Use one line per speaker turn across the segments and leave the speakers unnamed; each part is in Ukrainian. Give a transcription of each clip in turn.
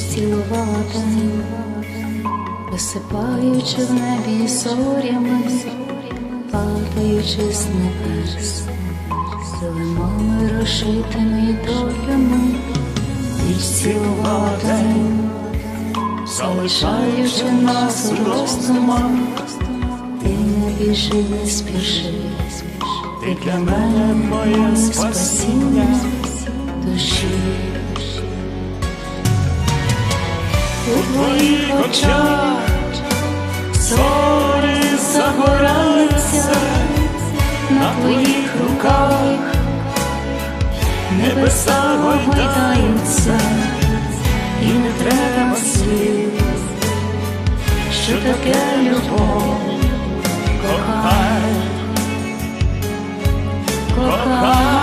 цілувала день, висипаючи в небі зорями, падаючи з небес, килимами розшитими долями, ніч цілувала день, залишаючи нас у роздумах, ти не біжи, не спіши, ти для мене моє спасіння душі. У твоїх очах зорі загораються, на твоїх руках. Небеса гойдаються, і не треба слів, що таке любов, кохай, кохай,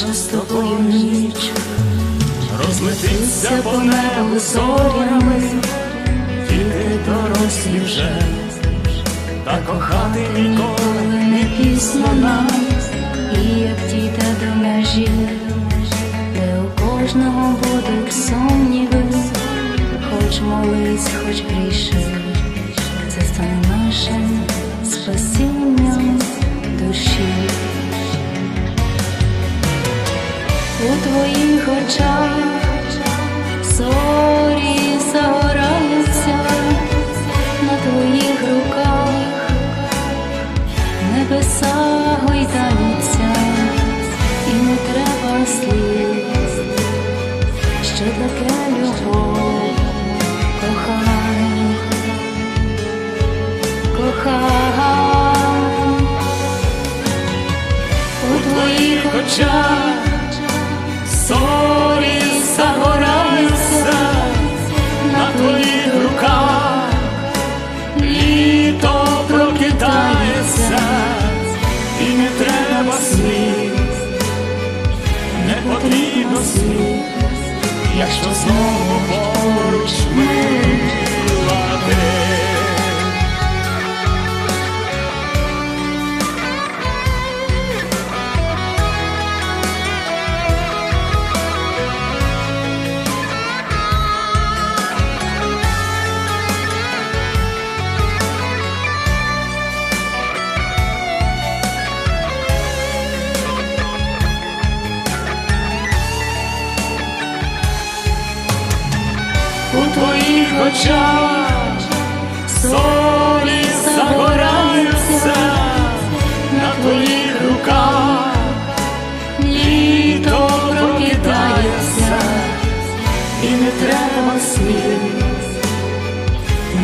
Наша з тобою ніч розлетиться по небу зорями,
Діти дорослі вже, та кохати ніколи
не пізно нам, і як дійде до межі, де у кожного будуть сумніви, хоч молись, хоч гріши, це стане нашим і не треба слів, що таке любов, кохай, кохай, у твоїх очах
слів, якщо знову поруч мила твоїх очах зорі загораються на твоїх руках,
літо прокидається,
і не треба слів,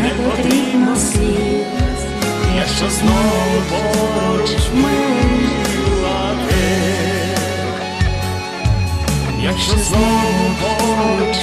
не потрібно слів,
якщо знову поруч мила ти, якщо знову поруч